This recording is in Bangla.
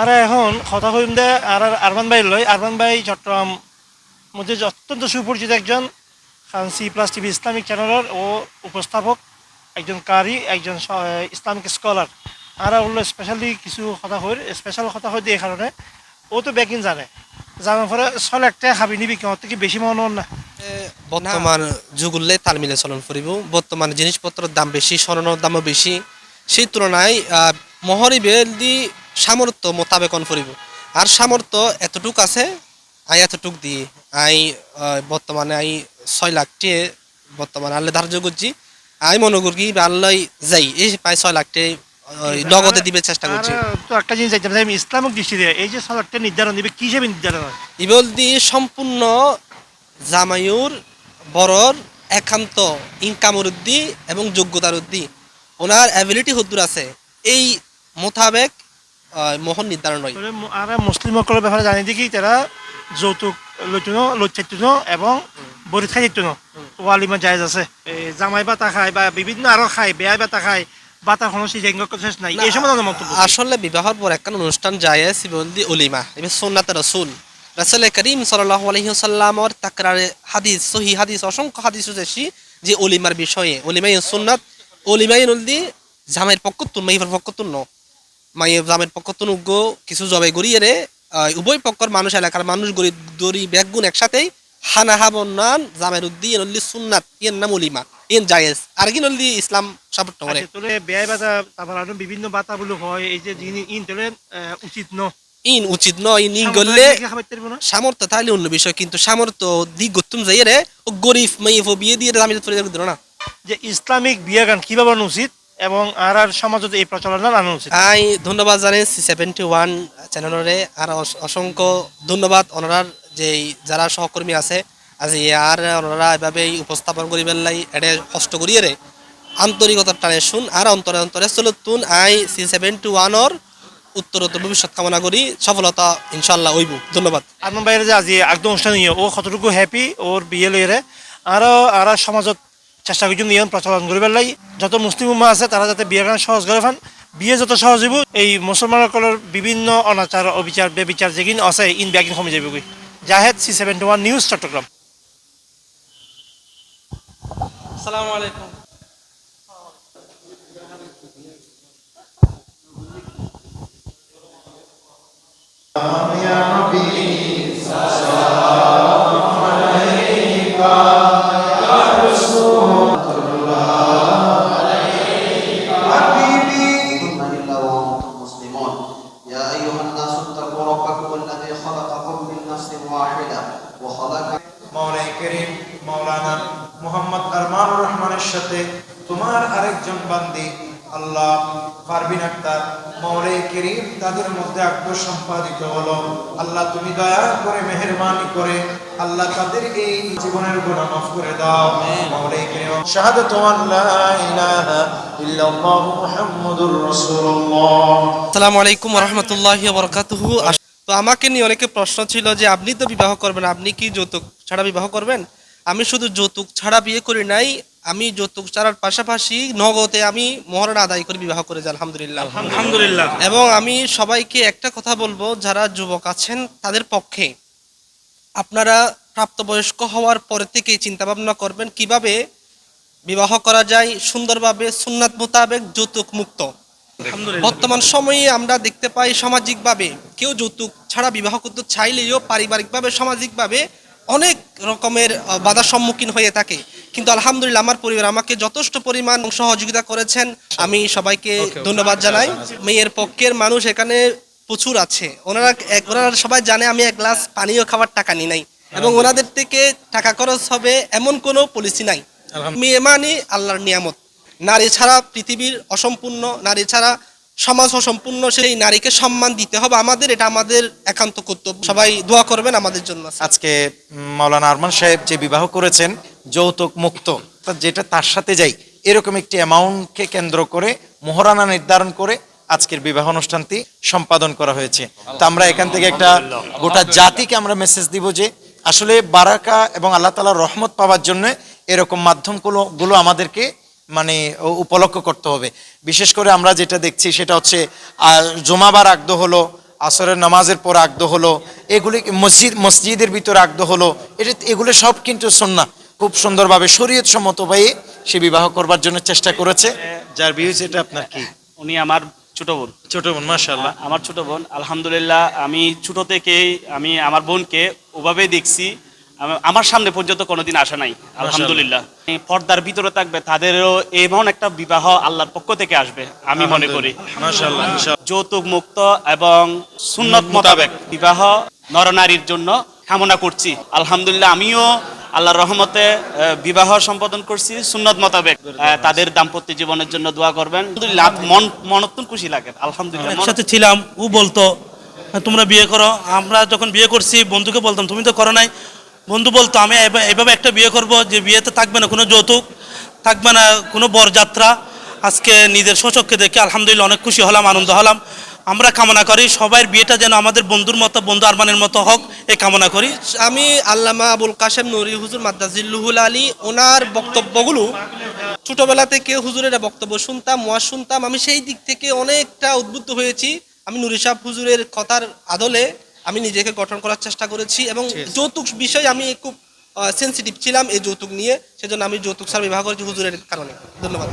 আর এখন কথা কইম দে, আর আর আরমান ভাই লই। আরমান ভাই চট্টগ্রাম মধ্যে অত্যন্ত সুপরিচিত একজন Khan C plus TV Islamic চ্যানেলের ও উপস্থাপক, একজন কারি, একজন ইসলামিক স্কলার আর হলো স্পেশালি কিছু কথা কই স্পেশাল কথা দিয়ে এই কারণে ও তো বেকিন জানে। জানার পরে চলে একটা হাবি নিবি কেমন থেকে বেশি মনে না। বর্তমান যুগ উল্লে তাল মিলে চলন ফুরিব। বর্তমান জিনিসপত্রের দাম বেশি, স্বর্ণের দামও বেশি। সেই তুলনায় আহ, মহরি বেলদি সামর্থ্য মোতাবেকন ফুরিব আর সামর্থ্য এতটুক আছে আই এতটুক দিয়ে আই বর্তমানে আই ছয় লাখ টিয়ে বর্তমানে আল্লাহ ধার্য করছি। আই মনে করি আল্লাহ যাই এই প্রায় ছয় লাখ টিয়ে আহ, নগদে দিবে চেষ্টা করছি। তো একটা জিনিস চাইতাম আমি ইসলামিক দৃষ্টিতে এই যে ছয় সালাদটা নির্ধারণ দিবে কি হিসেবে নির্ধারণ হয়? ইবল দি সম্পূর্ণ জামাইউর বরর একান্ত ইনকামর উদ্দি এবং যোগ্যতার উদ্দি ওনার অ্যাবিলিটি হদ্দুর আছে। এই মোতাবেক মোহন নির্ধারণ হয়। আর মুসলিম সকলের ব্যাপারে জানি দেখি তারা যৌতুক লইতুন লইচাইতুন এবং বরি খাই দিতুন। ওয়ালিমা জায়েজ আছে। জামাই বাতা খায় বা বিভিন্ন আরও খায় বেয়া বাতা খায় বাতা কোনো সিজাইঙ্গ শেষ নাই। এই সময় আমার মন্তব্য আসলে বিবাহর পর একখান অনুষ্ঠান যায় সিবল দি অলিমা এবার সোনাত রসুল। রাসুল করিম সাল্লাহ আলহিহসাল্লামর তাকরারে হাদিস সহি হাদিস অসংখ্য হাদিস উঠেছি যে অলিমার বিষয়ে। অলিমাই সুন্নাত অলিমাই নলদি জামাইয়ের পক্ষতুন মাইফের পক্ষতুন ন মাইয়ে জামের পক্ষতুন উগ্র কিছু জবাই গড়িয়ে রে উভয় পক্ষর মানুষ এলাকার মানুষ গড়ি দড়ি ব্যাগুন একসাথেই হানাহা বন্যান জামের উদ্দিন নল্লি সুন্নাত ইয়ের নাম ইয়েন জায়েজ। আর কি নল্লি ইসলাম সাপোর্ট করে? আচ্ছা, তোলে বেয়া বাতা তারপর আরও বিভিন্ন বাতা বলে হয় এই যে যিনি ইন আহ, উচিত ন। ইন উচিত নয় ইন ইন খাবার সামর্থ্য তাহলে অন্য বিষয় কিন্তু সামর্থ্য দিক গতুম যাই রে ও গরিব মাইফ বিয়ে দিয়ে আমি তো দিল না। যে ইসলামিক বিয়ে গান কীভাবে উচিত? এবং আর আর সমাজত এই প্রচলন আনা উচিত। আই ধন্যবাদ জানাই সি সেভেন্টি ওয়ান চ্যানেলরে আর অসংখ্য ধন্যবাদ ওনার যে যারা সহকর্মী আছে আজ আর ওনারা এভাবে উপস্থাপন করি পেলাই এটা কষ্ট করিয়ে রে। আন্তরিকতার টানে শুন আর অন্তরে অন্তরে চলতুন আই সি সেভেন্টি ওয়ানর উত্তরোত্তর ভবিষ্যৎ কামনা করি সফলতা ইনশাল্লাহ হইব। ধন্যবাদ। আনন্দ বাইরে যে আজি একদম অনুষ্ঠান ও কতটুকু হ্যাপি ওর বিয়ে লইরে আরও আর সমাজত চেষ্টা করছি নিয়ম প্রচলন করবার লাই যত মুসলিম উম্মা আছে তারা যাতে বিয়ের কারণে সহজ করে ফান বিয়ে যত সহজ হইব এই মুসলমানসকলের বিভিন্ন অনাচার অবিচার বেবিচার যেগিন আছে ইন ব্যাগিন কমে যাবগৈ Zahed C seventy one news Chattogram. সালাম আলাইকুম। Ya Rabbi. মোহাম্মদ আরমানুর রহমানের সাথে তোমার আরেকজন বান্দি আল্লাহ পারবিন আক্তার মৌলাই করিম তাদের মধ্যে আগ্রহ সম্পাদিত হলো। আল্লাহ তুমি দয়া করে মেহরবানি করে আল্লাহ তাদের এই জীবনের গুণা মাফ করে দাও। মৌলাই করিম শাহাদাতু আল্লা ইলাহা ইল্লাল্লাহু মুহাম্মাদুর রাসূলুল্লাহ। আসসালামু আলাইকুম রহমতুল্লাহ বরকাতুহু তো আমাকে নিয়ে অনেকে প্রশ্ন ছিল যে আপনি তো বিবাহ করবেন আপনি কি যৌতুক ছাড়া বিবাহ করবেন? আমি শুধু যৌতুক ছাড়া বিয়ে করি নাই আমি যৌতুক ছাড়ার পাশাপাশি নগদে আমি মহরণ আদায় করে বিবাহ করেছি আলহামদুলিল্লাহ। আলহামদুলিল্লাহ। এবং আমি সবাইকে একটা কথা বলব যারা যুবক আছেন তাদের পক্ষে আপনারা প্রাপ্তবয়স্ক হওয়ার পরে থেকেই চিন্তা ভাবনা করবেন কীভাবে বিবাহ করা যায় সুন্দরভাবে সুন্নাত মোতাবেক যৌতুক মুক্ত। বর্তমান সময়ে আমরা দেখতে পাই সামাজিকভাবে কেউ যৌতুক ছাড়া বিবাহ করতে চাইলেও পারিবারিকভাবে সামাজিকভাবে অনেক রকমের বাধার সম্মুখীন হয়ে থাকে। কিন্তু আলহামদুলিল্লাহ আমার পরিবার আমাকে যথেষ্ট পরিমাণ সহযোগিতা করেছেন। আমি সবাইকে ধন্যবাদ জানাই। মেয়ের পক্ষের মানুষ এখানে প্রচুর আছে। ওনারা ওনারা সবাই জানে আমি এক গ্লাস পানীয় খাবার টাকা নিই নাই। এবং ওনাদের থেকে টাকা খরচ হবে এমন কোনো পলিসি নাই। মেয়ে মানে আল্লাহর নিয়ামত। নারী ছাড়া পৃথিবীর অসম্পূর্ণ নারী ছাড়া সমাজ অসম্পূর্ণ সেই নারীকে সম্মান দিতে হবে আমাদের এটা আমাদের একান্ত কর্তব্য। সবাই দোয়া করবেন আমাদের জন্য। আজকে মাওলানা আরমান সাহেব যে বিবাহ করেছেন যৌতুক মুক্ত। যেটা তার সাথে যাই, এরকম একটি অ্যামাউন্টকে কেন্দ্র করে মোহরানা নির্ধারণ করে আজকের বিবাহ অনুষ্ঠানটি সম্পাদন করা হয়েছে। তো আমরা এখান থেকে একটা গোটা জাতিকে আমরা মেসেজ দিব যে, আসলে বারাকা এবং আল্লাহ তালার রহমত পাওয়ার জন্য এরকম মাধ্যমগুলো, গুলো আমাদেরকে মানে উপলক্ষ করতে হবে। বিশেষ করে আমরা যেটা দেখছি সেটা হচ্ছে জমাবার আগদ হলো, আসরের নামাজের পর আগদ হলো, এগুলি মসজিদ, মসজিদের ভিতরে আগদ হলো, এটা, এগুলো সব কিন্তু সন্না খুব সুন্দরভাবে শরীয়ত সম্মত ভাবে সে বিবাহ করবার জন্য চেষ্টা করেছে। যার বিয়ে হয়েছে এটা আপনার কি? উনি আমার ছোট বোন। ছোট বোন মাশাল্লাহ আমার ছোট বোন। আলহামদুলিল্লাহ আমি ছোট থেকেই আমি আমার বোনকে ওভাবেই দেখছি। আমার সামনে পর্যন্ত কোনোদিন আসা নাই আলহামদুলিল্লাহ। পর্দার ভিতরে থাকবে তাদেরও এমন একটা বিবাহ আল্লাহর পক্ষ থেকে আসবে আমি মনে করি। যৌতুক মুক্ত এবং সুন্নত মোতাবেক। বিবাহ নরনারীর জন্য কামনা করছি। আলহামদুলিল্লাহ আমিও আল্লাহর রহমতে বিবাহ সম্পাদন করছি সুন্নত মোতাবেক। তাদের দাম্পত্য জীবনের জন্য দোয়া করবেন। আলহামদুলিল্লাহ মন মনতুন খুশি লাগে। আলহামদুলিল্লাহ মন- একসাথে ছিলাম ও বলতো তোমরা বিয়ে করো আমরা যখন বিয়ে করছি বন্ধুকে বলতাম তুমি তো করো নাই। বন্ধু বলতো আমি এভাবে একটা বিয়ে করব যে বিয়েতে থাকবে না কোনো যৌতুক থাকবে না কোনো বরযাত্রা। আজকে নিজের সচককে দেখে আলহামদুলিল্লাহ অনেক খুশি হলাম আনন্দ হলাম। আমরা কামনা করি সবার বিয়েটা যেন আমাদের বন্ধুর মতো বন্ধু আরমানের মতো হোক এই কামনা করি। আমি আল্লামা আবুল কাশেম নুরি হুজুর মাদ্দাজিল্লুহুল আলী ওনার বক্তব্যগুলো ছোটবেলা থেকে হুজুরের বক্তব্য শুনতাম ওয়াজ শুনতাম আমি সেই দিক থেকে অনেকটা উদ্বুদ্ধ হয়েছি। আমি নুরি সাহ হুজুরের কথার আদলে আমি নিজেকে গঠন করার চেষ্টা করেছি এবং যৌতুক বিষয়ে আমি খুব সেন্সিটিভ ছিলাম এই যৌতুক নিয়ে সেজন্য আমি যৌতুক সার বিবাহ করেছি হুজুরের কারণে। ধন্যবাদ।